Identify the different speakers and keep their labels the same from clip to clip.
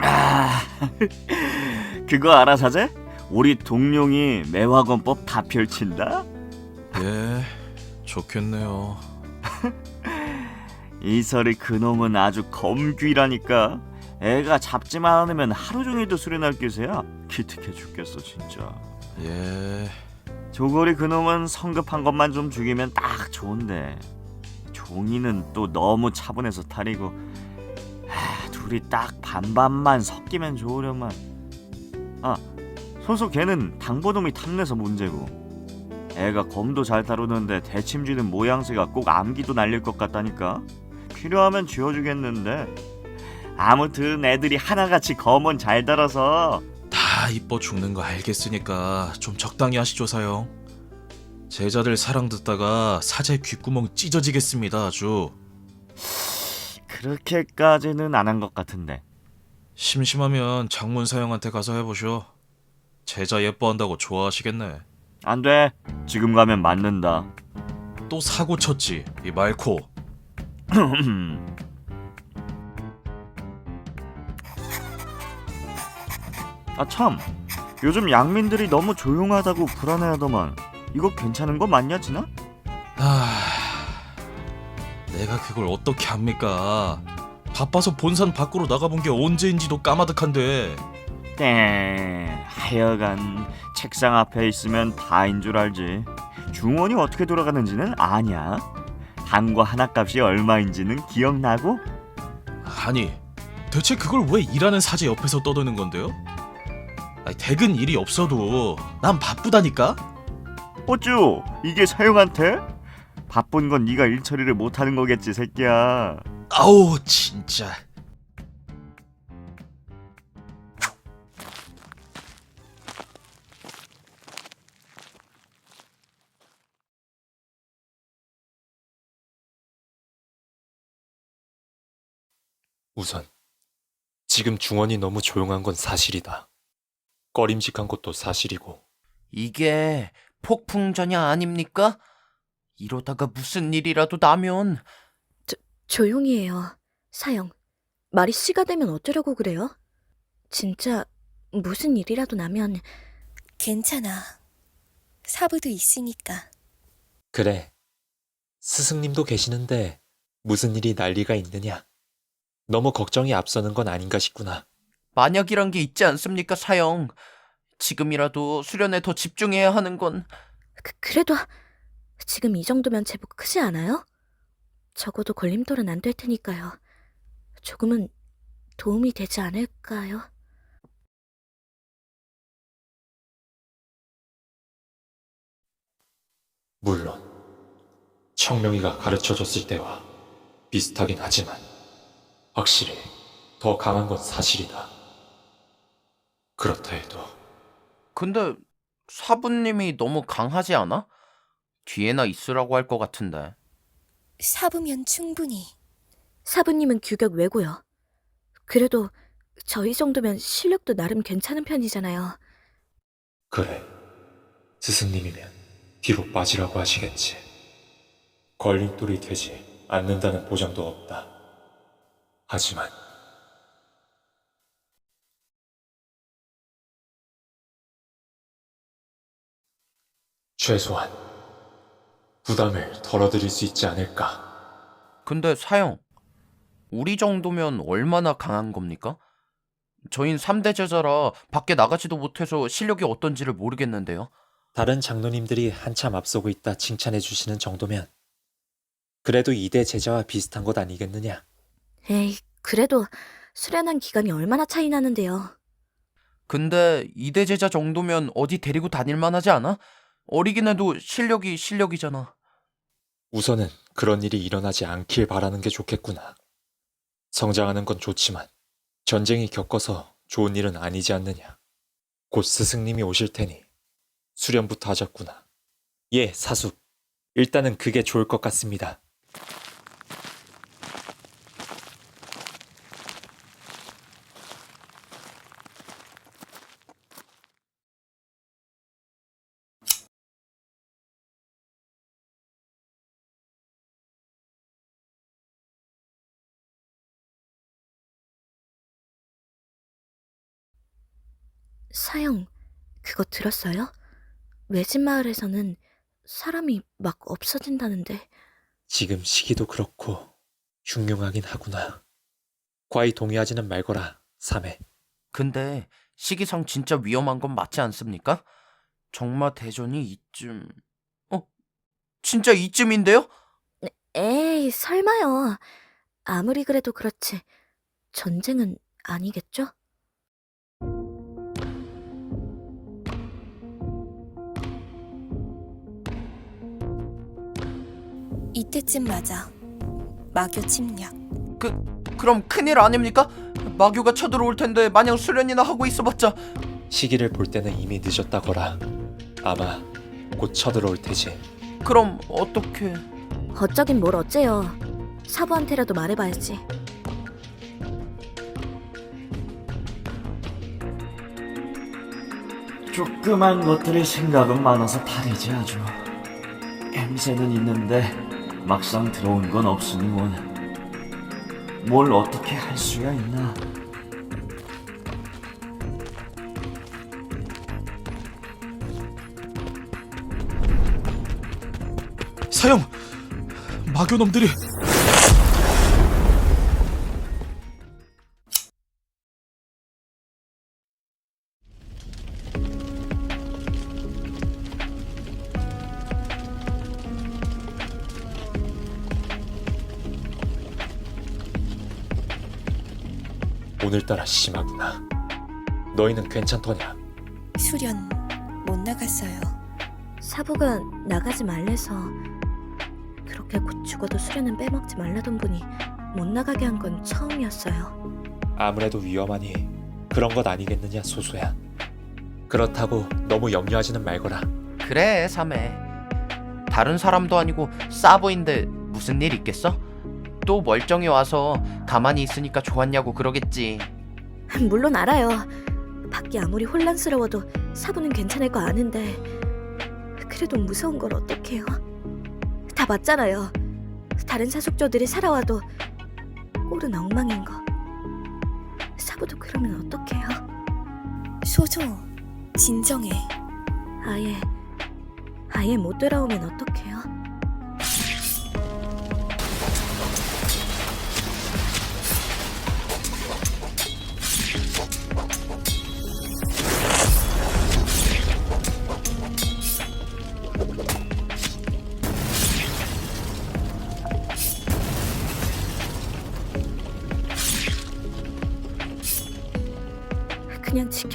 Speaker 1: 아, 그거 알아 사제? 우리 동룡이 매화건법 다 펼친다.
Speaker 2: 예, 좋겠네요.
Speaker 1: 이설이 그놈은 아주 검귀라니까. 애가 잡지만 않으면 하루 종일도 수련할 기세야. 기특해 죽겠어 진짜.
Speaker 2: 예,
Speaker 1: 조골이 그놈은 성급한 것만 좀 죽이면 딱 좋은데 종이는 또 너무 차분해서 탈이고 아, 둘이 딱 반반만 섞이면 좋으련만 아 소소 걔는 당보놈이 탐내서 문제고 애가 검도 잘 다루는데 대침쥐는 모양새가 꼭 암기도 날릴 것 같다니까 필요하면 쥐어주겠는데 아무튼 애들이 하나같이 검은 잘 달아서
Speaker 2: 다 이뻐 죽는 거 알겠으니까 좀 적당히 하시죠 사형. 제자들 사랑 듣다가 사제 귓구멍 찢어지겠습니다 아주.
Speaker 1: 그렇게까지는 안 한 것 같은데
Speaker 2: 심심하면 장문 사형한테 가서 해보쇼. 제자 예뻐한다고 좋아하시겠네.
Speaker 1: 안 돼. 지금 가면 맞는다.
Speaker 2: 또 사고 쳤지 이 말코.
Speaker 1: 아 참. 요즘 양민들이 너무 조용하다고 불안해하더만. 이거 괜찮은 거 맞냐, 진아?
Speaker 2: 아, 내가 그걸 어떻게 합니까? 바빠서 본산 밖으로 나가본 게 언제인지도 까마득한데.
Speaker 1: 땡. 하여간 책상 앞에 있으면 다인 줄 알지. 중원이 어떻게 돌아가는지는 아냐? 한과 하나 값이 얼마인지는 기억나고?
Speaker 2: 아니, 대체 그걸 왜 일하는 사제 옆에서 떠드는 건데요? 아니, 대근 일이 없어도 난 바쁘다니까?
Speaker 1: 어쭈? 이게 사용한테? 바쁜 건 네가 일 처리를 못 하는 거겠지, 새끼야.
Speaker 2: 아우, 진짜.
Speaker 3: 우선 지금 중원이 너무 조용한 건 사실이다. 꺼림직한 것도 사실이고
Speaker 4: 이게 폭풍전야 아닙니까? 이러다가 무슨 일이라도 나면
Speaker 5: 조용히 해요. 사영, 말이 씨가 되면 어쩌려고 그래요? 진짜 무슨 일이라도 나면
Speaker 6: 괜찮아. 사부도 있으니까.
Speaker 3: 그래 스승님도 계시는데 무슨 일이 난리가 있느냐 너무 걱정이 앞서는 건 아닌가 싶구나
Speaker 4: 만약이란 게 있지 않습니까, 사형? 지금이라도 수련에 더 집중해야 하는 건
Speaker 5: 그, 그래도 지금 이 정도면 제법 크지 않아요? 적어도 걸림돌은 안 될 테니까요. 조금은 도움이 되지 않을까요?
Speaker 3: 물론 청명이가 가르쳐줬을 때와 비슷하긴 하지만 확실히 더 강한 건 사실이다 그렇다 해도
Speaker 4: 근데 사부님이 너무 강하지 않아? 뒤에나 있으라고 할 것 같은데.
Speaker 6: 사부면 충분히.
Speaker 5: 사부님은 규격 외고요. 그래도 저희 정도면 실력도 나름 괜찮은 편이잖아요.
Speaker 3: 그래 스승님이면 뒤로 빠지라고 하시겠지 걸림돌이 되지 않는다는 보장도 없다 하지만 최소한 부담을 덜어드릴 수 있지 않을까
Speaker 4: 근데 사형, 우리 정도면 얼마나 강한 겁니까? 저흰 3대 제자라 밖에 나가지도 못해서 실력이 어떤지를 모르겠는데요.
Speaker 3: 다른 장로님들이 한참 앞서고 있다 칭찬해 주시는 정도면 그래도 이대 제자와 비슷한 것 아니겠느냐
Speaker 5: 에이, 그래도 수련한 기간이 얼마나 차이 나는데요.
Speaker 4: 근데 이대 제자 정도면 어디 데리고 다닐 만 하지 않아? 어리긴 해도 실력이 실력이잖아.
Speaker 3: 우선은 그런 일이 일어나지 않길 바라는 게 좋겠구나. 성장하는 건 좋지만 전쟁이 겪어서 좋은 일은 아니지 않느냐. 곧 스승님이 오실 테니 수련부터 하자꾸나. 예, 사숙. 일단은 그게 좋을 것 같습니다.
Speaker 5: 사형, 그거 들었어요? 외진 마을에서는 사람이 막 없어진다는데
Speaker 3: 지금 시기도 그렇고 흉흉하긴 하구나. 과히 동의하지는 말거라, 삼해.
Speaker 4: 근데 시기상 진짜 위험한 건 맞지 않습니까? 정마 대전이 이쯤... 어? 진짜 이쯤인데요?
Speaker 5: 에이, 설마요. 아무리 그래도 그렇지. 전쟁은 아니겠죠?
Speaker 6: 이때쯤 맞아. 마교 침략.
Speaker 4: 그, 그럼 큰일 아닙니까? 마교가 쳐들어올 텐데 마냥 수련이나 하고 있어봤자
Speaker 3: 시기를 볼 때는 이미 늦었다거라. 아마 곧 쳐들어올 테지.
Speaker 4: 그럼 어떻게...
Speaker 5: 어쩌긴 뭘 어째요. 사부한테라도 말해봐야지.
Speaker 1: 조그만 것들이 생각은 많아서 탈이지 아주. 냄새는 있는데 막상 들어온 건 없으니 원. 뭘 어떻게 할 수야 있나?
Speaker 2: 사형! 마교놈들이
Speaker 3: 오늘따라 심하구나. 너희는 괜찮더냐?
Speaker 6: 수련 못 나갔어요.
Speaker 5: 사부가 나가지 말래서 그렇게 곧 죽어도 수련은 빼먹지 말라던 분이 못 나가게 한 건 처음이었어요.
Speaker 3: 아무래도 위험하니 그런 것 아니겠느냐, 소소야. 그렇다고 너무 염려하지는 말거라.
Speaker 4: 그래 삼해 다른 사람도 아니고 사부인데 무슨 일 있겠어? 또 멀쩡히 와서 가만히 있으니까 좋았냐고 그러겠지
Speaker 5: 물론 알아요. 밖이 아무리 혼란스러워도 사부는 괜찮을 거 아는데 그래도 무서운 걸 어떡해요? 다 맞잖아요. 다른 사속조들이 살아와도 꼴은 엉망인 거. 사부도 그러면 어떡해요?
Speaker 6: 소조, 진정해.
Speaker 5: 아예 아예 못 돌아오면 어떡해요?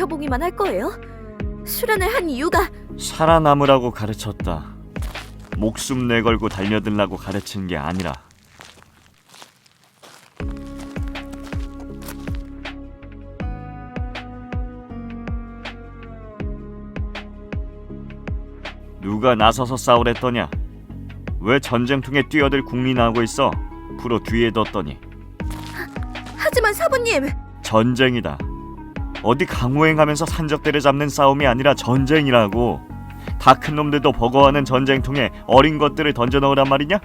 Speaker 5: 지켜보기만 할 거예요? 수련을 한 이유가
Speaker 1: 살아남으라고 가르쳤다. 목숨 내걸고 달려들라고 가르친 게 아니라. 누가 나서서 싸우랬더냐? 왜 전쟁통에 뛰어들 국리나하고 있어? 프로 뒤에 뒀더니
Speaker 5: 하지만 사부님
Speaker 1: 전쟁이다. 어디 강호행하면서 산적대를 잡는 싸움이 아니라 전쟁이라고. 다 큰 놈들도 버거워하는 전쟁통에 어린 것들을 던져 넣으란 말이냐?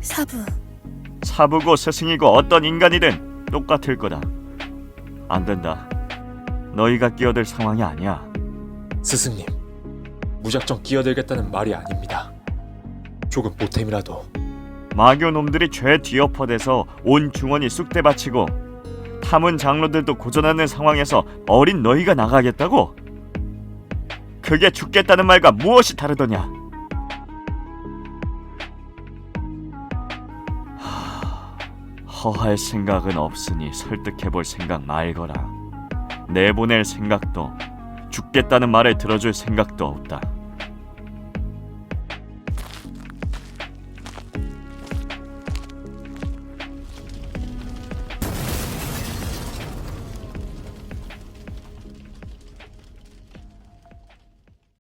Speaker 6: 사부,
Speaker 1: 사부고 스승이고 어떤 인간이든 똑같을 거다. 안 된다. 너희가 끼어들 상황이 아니야.
Speaker 3: 스승님, 무작정 끼어들겠다는 말이 아닙니다. 조금 보탬이라도
Speaker 1: 마교 놈들이 죄 뒤엎어대서 온 중원이 쑥대 바치고 탐은 장로들도 고전하는 상황에서 어린 너희가 나가겠다고? 그게 죽겠다는 말과 무엇이 다르더냐? 하, 허할 생각은 없으니 설득해볼 생각 말거라. 내보낼 생각도 죽겠다는 말을 들어줄 생각도 없다.